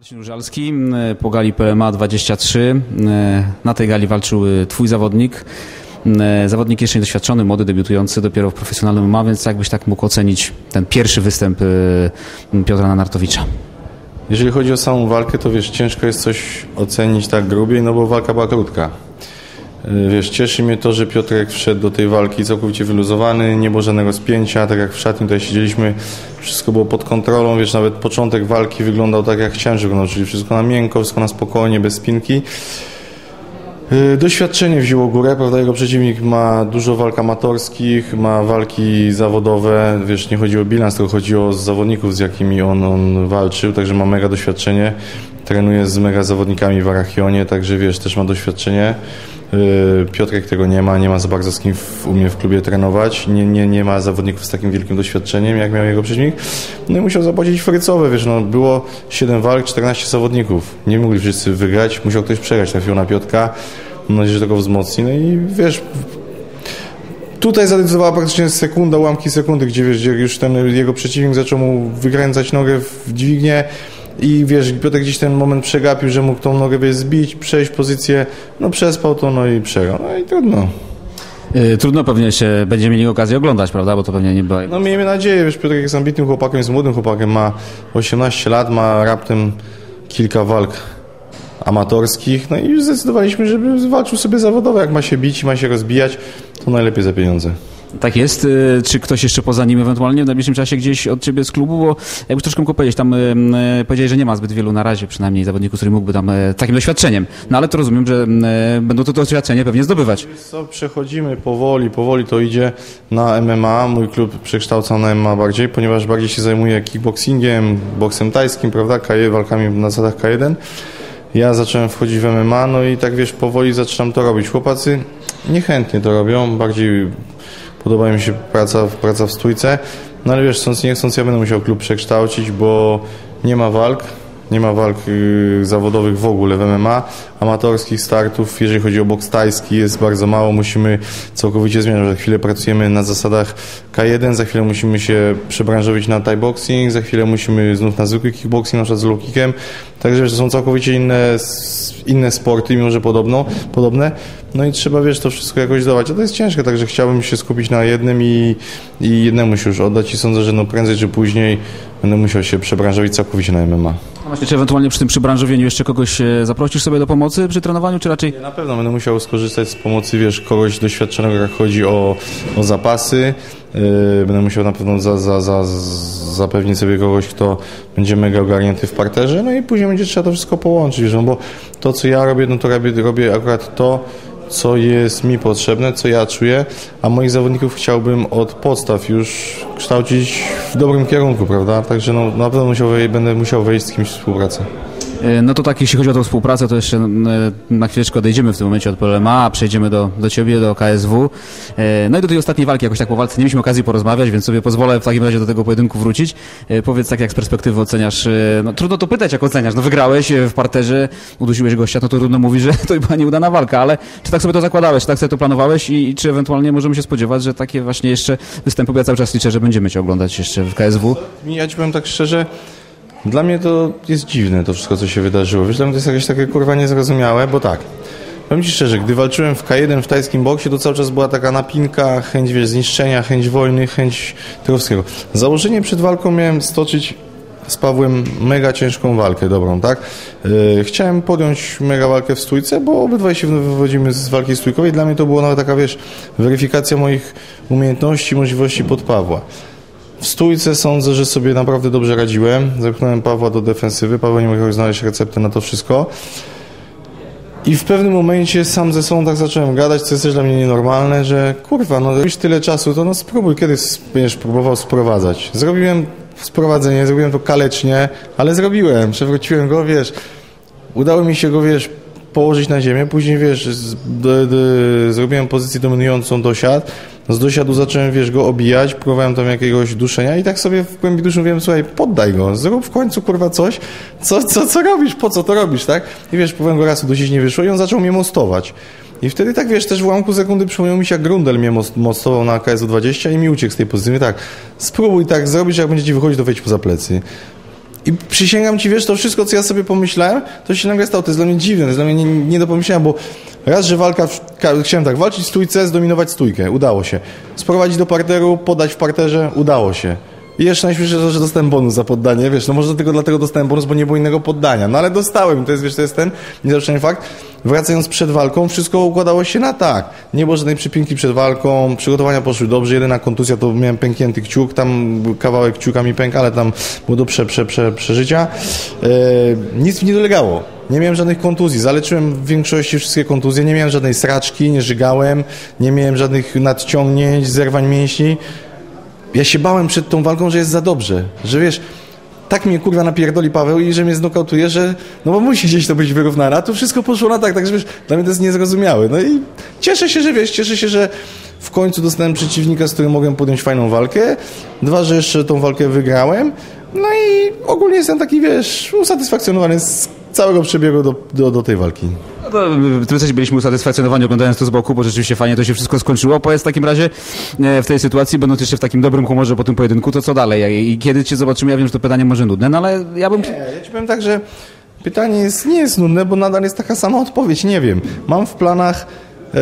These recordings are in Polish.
Marcin Różalski, e, po gali PMA 23. E, Na tej gali walczył e, twój zawodnik. Zawodnik jeszcze niedoświadczony, młody, debiutujący dopiero w profesjonalnym MMA, więc jakbyś tak mógł ocenić ten pierwszy występ Piotra Nanartowicza? Jeżeli chodzi o samą walkę, to wiesz, ciężko jest coś ocenić tak grubiej, no bo walka była krótka. Yy, Wiesz, cieszy mnie to, że Piotrek wszedł do tej walki całkowicie wyluzowany, nie było żadnego spięcia, tak jak w szatni tutaj siedzieliśmy, wszystko było pod kontrolą, wiesz, nawet początek walki wyglądał tak jak chciałem, że wyglądał, czyli wszystko na miękko, wszystko na spokojnie, bez spinki. Yy, Doświadczenie wzięło górę, prawda? Jego przeciwnik ma dużo walk amatorskich, ma walki zawodowe, wiesz, nie chodzi o bilans, tylko chodzi o zawodników, z jakimi on, on walczył, także ma mega doświadczenie. Trenuje z mega zawodnikami w Arachionie, także wiesz, też ma doświadczenie. Yy, Piotrek tego nie ma, nie ma za bardzo z kim w, u mnie w klubie trenować, nie, nie, nie ma zawodników z takim wielkim doświadczeniem, jak miał jego przeciwnik. No i musiał zapłacić frycowe, wiesz, no było 7 walk, 14 zawodników. Nie mogli wszyscy wygrać, musiał ktoś przegrać, trafił na Piotka. Mam nadzieję, że tego wzmocni. No i wiesz, tutaj zadecydowała praktycznie sekunda, ułamki sekundy, gdzie wiesz, gdzie już ten jego przeciwnik zaczął mu wykręcać nogę w dźwignię i wiesz, Piotr gdzieś ten moment przegapił, że mógł tą nogę wiesz, zbić, przejść pozycję, no przespał to, no i przegrał. No i trudno. E, Trudno pewnie się będziemy mieli okazję oglądać, prawda? Bo to pewnie nie była. No miejmy nadzieję, wiesz, Piotr jest ambitnym chłopakiem, jest młodym chłopakiem, ma 18 lat, ma raptem kilka walk amatorskich, no i już zdecydowaliśmy, żeby walczył sobie zawodowo, jak ma się bić i ma się rozbijać, to najlepiej za pieniądze. Tak jest. E, Czy ktoś jeszcze poza nim ewentualnie w najbliższym czasie gdzieś od ciebie z klubu? Bo jakbyś troszkę mógł powiedzieć, tam e, e, powiedziałeś, że nie ma zbyt wielu na razie przynajmniej zawodników, który mógłby tam takim doświadczeniem. No ale to rozumiem, że będą to doświadczenie pewnie zdobywać. Co, przechodzimy powoli, powoli to idzie na MMA. Mój klub przekształca na MMA bardziej, ponieważ bardziej się zajmuje kickboxingiem, boksem tajskim, prawda, K1, walkami na zasadach K1. Ja zacząłem wchodzić w MMA, no i tak wiesz, powoli zaczynam to robić. Chłopacy niechętnie to robią, bardziej podoba mi się praca, praca w stójce, no ale wiesz, chcąc nie chcąc, ja będę musiał klub przekształcić, bo nie ma walk, nie ma walk y, zawodowych w ogóle w MMA. Amatorskich startów, jeżeli chodzi o boks tajski, jest bardzo mało. Musimy całkowicie zmieniać. Za chwilę pracujemy na zasadach K1, za chwilę musimy się przebranżowić na thai boxing, za chwilę musimy znów na zwykły kickboxing, na przykład z low kickiem. Także to są całkowicie inne, inne sporty, mimo że podobno, podobne. No i trzeba, wiesz, to wszystko jakoś dawać. A to jest ciężkie, także chciałbym się skupić na jednym i, i jednemu się już oddać i sądzę, że no prędzej czy później będę musiał się przebranżowić całkowicie na MMA. No właśnie, czy ewentualnie przy tym przybranżowieniu jeszcze kogoś e, zaprosisz sobie do pomocy przy trenowaniu, czy raczej Na pewno będę musiał skorzystać z pomocy, wiesz, kogoś doświadczonego, jak chodzi o, o zapasy. Yy, będę musiał na pewno za, za, za, zapewnić sobie kogoś, kto będzie mega ogarnięty w parterze, no i później będzie trzeba to wszystko połączyć, wiesz, no bo to, co ja robię, no to robię, robię akurat to, co jest mi potrzebne, co ja czuję, a moich zawodników chciałbym od podstaw już kształcić w dobrym kierunku, prawda? Także no, na pewno musiał, będę musiał wejść z kimś w współpracę. E, No to tak, jeśli chodzi o tą współpracę, to jeszcze e, na chwileczkę odejdziemy w tym momencie od PLMA, a przejdziemy do, do Ciebie, do KSW. E, No i do tej ostatniej walki, jakoś tak po walce nie mieliśmy okazji porozmawiać, więc sobie pozwolę w takim razie do tego pojedynku wrócić. Powiedz tak, jak z perspektywy oceniasz, no trudno to pytać, jak oceniasz, no wygrałeś w parterze, udusiłeś gościa, no to trudno mówić, że to była nieudana walka, ale czy tak sobie to zakładałeś, czy tak sobie to planowałeś i, i czy ewentualnie możemy się spodziewać, że takie właśnie jeszcze występy, bo ja cały czas liczę, że będziemy Cię oglądać jeszcze w KSW. Ja ci powiem tak szczerze, dla mnie to jest dziwne to wszystko, co się wydarzyło. Wiesz, dla mnie to jest jakieś takie kurwa niezrozumiałe, bo tak. Powiem ci szczerze, gdy walczyłem w K1 w tajskim boksie, to cały czas była taka napinka, chęć wiesz, zniszczenia, chęć wojny, chęć tego wszystkiego. Założenie przed walką miałem stoczyć z Pawłem mega ciężką walkę, dobrą, tak? Yy, chciałem podjąć mega walkę w stójce, bo obydwaj się wywodzimy z walki stójkowej. Dla mnie to była nawet taka, wiesz, weryfikacja moich umiejętności, możliwości pod Pawła. W stójce sądzę, że sobie naprawdę dobrze radziłem. Zepchnąłem Pawła do defensywy. Paweł nie mógł znaleźć recepty na to wszystko. I w pewnym momencie sam ze sobą tak zacząłem gadać, co jest też dla mnie nienormalne, że kurwa, no robisz tyle czasu, to no spróbuj kiedyś będziesz próbował sprowadzać. Zrobiłem sprowadzenie, zrobiłem to kalecznie, ale zrobiłem. Przewróciłem go, wiesz, udało mi się go, wiesz, położyć na ziemię, później, wiesz, z, d, d, zrobiłem pozycję dominującą dosiad, z dosiadu zacząłem, wiesz, go obijać, próbowałem tam jakiegoś duszenia i tak sobie w głębi duszy mówiłem, słuchaj, poddaj go, zrób w końcu, kurwa, coś, co, co, co robisz, po co to robisz, tak? I wiesz, próbowałem go raz udusić, nie wyszło i on zaczął mnie mostować. I wtedy tak, wiesz, też w ułamku sekundy przypomniał mi się, jak Grundel mnie most- mostował na KSU 20 i mi uciekł z tej pozycji. Mówię tak, spróbuj tak zrobić, jak będzie ci wychodzić, to wejdź poza plecy. I przysięgam ci, wiesz, to wszystko, co ja sobie pomyślałem, to się nagle stało. To jest dla mnie dziwne, to jest dla mnie nie, nie do pomyślenia, bo raz, że walka, w- chciałem tak, walczyć w stójce, zdominować stójkę, udało się. Sprowadzić do parteru, podać w parterze, udało się. I jeszcze najśmieszniejsze to, że dostałem bonus za poddanie, wiesz, no może tylko dlatego dostałem bonus, bo nie było innego poddania, no ale dostałem, to jest, wiesz, to jest ten niezaprzeczalny fakt. Wracając przed walką, wszystko układało się na tak. Nie było żadnej przypinki przed walką, przygotowania poszły dobrze, jedyna kontuzja to miałem pęknięty kciuk, tam kawałek kciuka mi pękł, ale tam było do prze, prze, prze, przeżycia. E, nic mi nie dolegało. Nie miałem żadnych kontuzji. Zaleczyłem w większości wszystkie kontuzje. Nie miałem żadnej sraczki, nie żygałem, nie miałem żadnych nadciągnięć, zerwań mięśni ja się bałem przed tą walką, że jest za dobrze, że wiesz, tak mnie kurwa napierdoli Paweł i że mnie znokautuje, że no bo musi gdzieś to być wyrównane, a tu wszystko poszło na tak, także wiesz, dla mnie to jest niezrozumiałe. No i cieszę się, że wiesz, cieszę się, że w końcu dostałem przeciwnika, z którym mogłem podjąć fajną walkę. Dwa, że jeszcze tą walkę wygrałem. No i ogólnie jestem taki, wiesz, usatysfakcjonowany z całego przebiegu do, do, do tej walki. No y, my też byliśmy usatysfakcjonowani oglądając to z boku, bo rzeczywiście fajnie to się wszystko skończyło. Powiedz w takim razie e, w tej sytuacji, będąc jeszcze w takim dobrym humorze po tym pojedynku, to co dalej? I kiedy cię zobaczymy? Ja wiem, że to pytanie może nudne, no ale ja bym... Nie, ja ci powiem tak, że pytanie jest, nie jest nudne, bo nadal jest taka sama odpowiedź, nie wiem. Mam w planach e,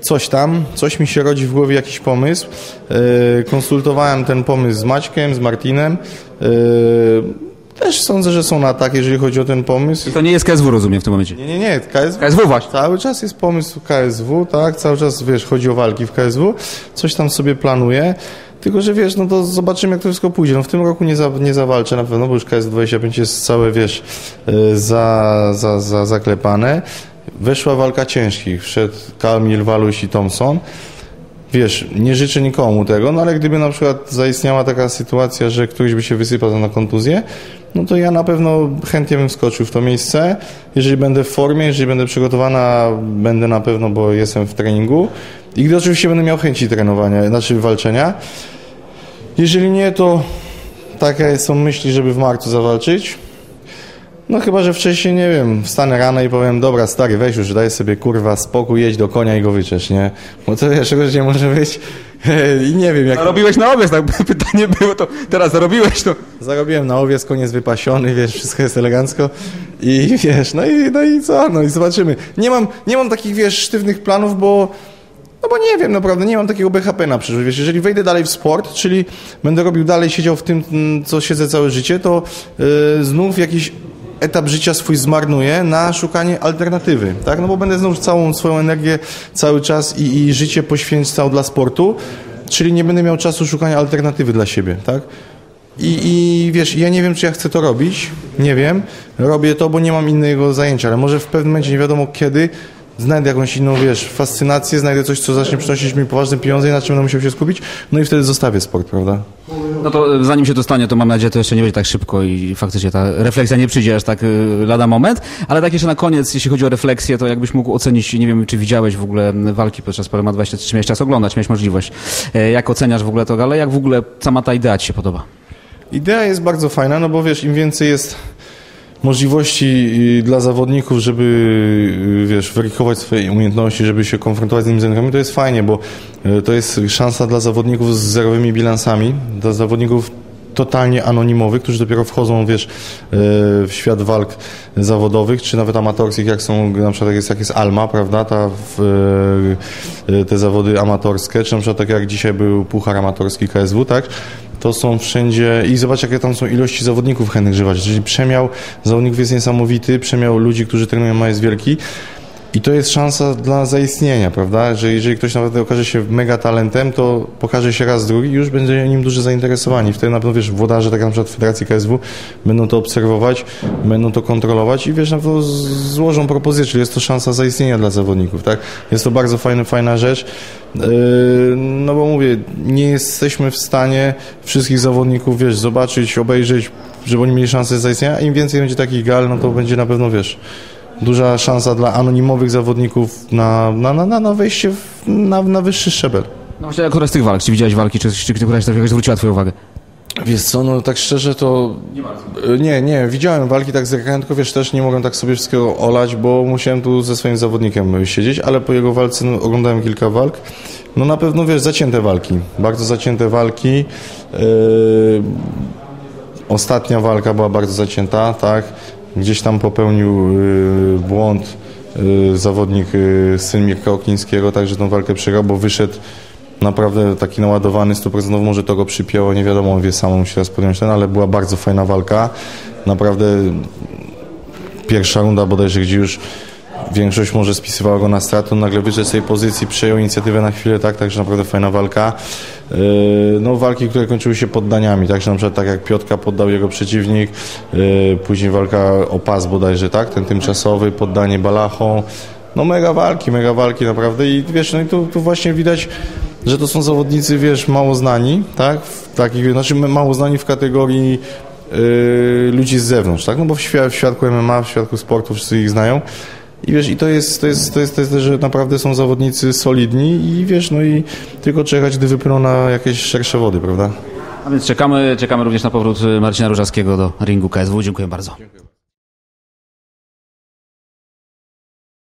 coś tam, coś mi się rodzi w głowie, jakiś pomysł. E, konsultowałem ten pomysł z Maćkiem, z Martinem. E, też sądzę, że są na tak, jeżeli chodzi o ten pomysł. To nie jest KSW, rozumiem, w tym momencie. Nie, nie, nie, KSW. KSW właśnie. Cały czas jest pomysł KSW, tak? Cały czas, wiesz, chodzi o walki w KSW. Coś tam sobie planuję. Tylko, że wiesz, no to zobaczymy, jak to wszystko pójdzie. No w tym roku nie, za, nie zawalczę na pewno, bo już KS25 jest całe, wiesz, y, za, za, za, zaklepane. Weszła walka ciężkich. Wszedł Kamil, Waluś i Thompson. Wiesz, nie życzę nikomu tego, no ale gdyby na przykład zaistniała taka sytuacja, że któryś by się wysypał na kontuzję, no to ja na pewno chętnie bym wskoczył w to miejsce. Jeżeli będę w formie, jeżeli będę przygotowana, będę na pewno, bo jestem w treningu. I gdy oczywiście będę miał chęci trenowania, znaczy walczenia. Jeżeli nie, to takie są myśli, żeby w marcu zawalczyć. No chyba, że wcześniej, nie wiem, wstanę rano i powiem, dobra, stary, weź już, daj sobie, kurwa, spokój, jedź do konia i go wyczesz, nie? Bo to wiesz, czegoś nie może być. I nie wiem, jak... Zarobiłeś na owiec, tak pytanie było, to teraz zarobiłeś, to... Zarobiłem na owiec, koniec wypasiony, wiesz, wszystko jest elegancko i wiesz, no i, no i co, no i zobaczymy. Nie mam, nie mam takich, wiesz, sztywnych planów, bo no bo nie wiem, naprawdę, nie mam takiego BHP na przyszłość. Wiesz, jeżeli wejdę dalej w sport, czyli będę robił dalej, siedział w tym, co siedzę całe życie, to yy, znów jakiś etap życia swój zmarnuję na szukanie alternatywy, tak? No bo będę znów całą swoją energię cały czas i, i życie poświęcał dla sportu, czyli nie będę miał czasu szukania alternatywy dla siebie, tak? I, I wiesz, ja nie wiem, czy ja chcę to robić, nie wiem. Robię to, bo nie mam innego zajęcia, ale może w pewnym momencie, nie wiadomo kiedy, znajdę jakąś inną, wiesz, fascynację, znajdę coś, co zacznie przynosić mi poważne pieniądze i na czym będę musiał się skupić, no i wtedy zostawię sport, prawda? No to e, zanim się dostanie, to mam nadzieję, to jeszcze nie będzie tak szybko i faktycznie ta refleksja nie przyjdzie aż tak y, lada moment. Ale tak jeszcze na koniec, jeśli chodzi o refleksję, to jakbyś mógł ocenić, nie wiem, czy widziałeś w ogóle walki podczas Polema 23, miałeś czas oglądać, miałeś możliwość. E, Jak oceniasz w ogóle to, ale jak w ogóle sama ta idea ci się podoba? Idea jest bardzo fajna, no bo wiesz, im więcej jest możliwości y, dla zawodników, żeby y, wiesz, weryfikować swoje umiejętności, żeby się konfrontować z innymi zawodnikami, to jest fajnie, bo y, to jest szansa dla zawodników z zerowymi bilansami, dla zawodników totalnie anonimowych, którzy dopiero wchodzą, wiesz, y, w świat walk zawodowych, czy nawet amatorskich, jak są, na przykład jak jest, jak jest Alma, prawda, ta, w, y, y, te zawody amatorskie, czy na przykład tak jak dzisiaj był Puchar Amatorski KSW, tak, to są wszędzie i zobacz jakie tam są ilości zawodników chętnych żywać. Czyli przemiał zawodników jest niesamowity, przemiał ludzi, którzy trenują ma jest wielki. I to jest szansa dla zaistnienia, prawda? Że jeżeli ktoś nawet okaże się mega talentem, to pokaże się raz drugi i już będzie nim duże zainteresowani. Wtedy na pewno, wiesz, włodarze, tak na przykład Federacji KSW, będą to obserwować, będą to kontrolować i wiesz, na pewno złożą propozycję, czyli jest to szansa zaistnienia dla zawodników, tak? Jest to bardzo fajna, fajna rzecz. Yy, No bo mówię, nie jesteśmy w stanie wszystkich zawodników, wiesz, zobaczyć, obejrzeć, żeby oni mieli szansę zaistnienia. Im więcej będzie takich gal, no to będzie na pewno, wiesz, duża szansa dla anonimowych zawodników na, na, na, na, na wejście w, na, na wyższy szczebel. No właśnie, która z tych walk? Czy widziałeś walki, czy, czy któraś jakoś zwróciła twoją uwagę? Wiesz co, no tak szczerze to... Nie, nie, widziałem walki tak zerkałem, tylko wiesz, też nie mogłem tak sobie wszystkiego olać, bo musiałem tu ze swoim zawodnikiem siedzieć, ale po jego walce no, oglądałem kilka walk. No na pewno, wiesz, zacięte walki, bardzo zacięte walki. Yy, ostatnia walka była bardzo zacięta, tak? Gdzieś tam popełnił y, błąd y, zawodnik y, syn Mirka Oklińskiego, także tą walkę przegrał, bo wyszedł naprawdę taki naładowany 100%, może to go przypięło, nie wiadomo, on wie sam, musi teraz podjąć ten, ale była bardzo fajna walka. Naprawdę pierwsza runda bodajże, gdzie już większość może spisywała go na stratę, nagle wyszedł z tej pozycji, przejął inicjatywę na chwilę, tak, także naprawdę fajna walka. Yy, No walki, które kończyły się poddaniami, także na przykład tak jak Piotka poddał jego przeciwnik, yy, później walka o pas bodajże, tak, ten tymczasowy, poddanie balachą, no mega walki, mega walki naprawdę i wiesz, no i tu, tu właśnie widać, że to są zawodnicy, wiesz, mało znani, tak, w takich, znaczy mało znani w kategorii yy, ludzi z zewnątrz, tak? No bo w, świat, w świadku MMA, w świadku sportu wszyscy ich znają. I wiesz, i to jest, to jest, to jest, to jest, że naprawdę są zawodnicy solidni i wiesz, no i tylko czekać, gdy wypłyną na jakieś szersze wody, prawda? A więc czekamy, czekamy również na powrót Marcina Różawskiego do ringu KSW. Dziękuję bardzo.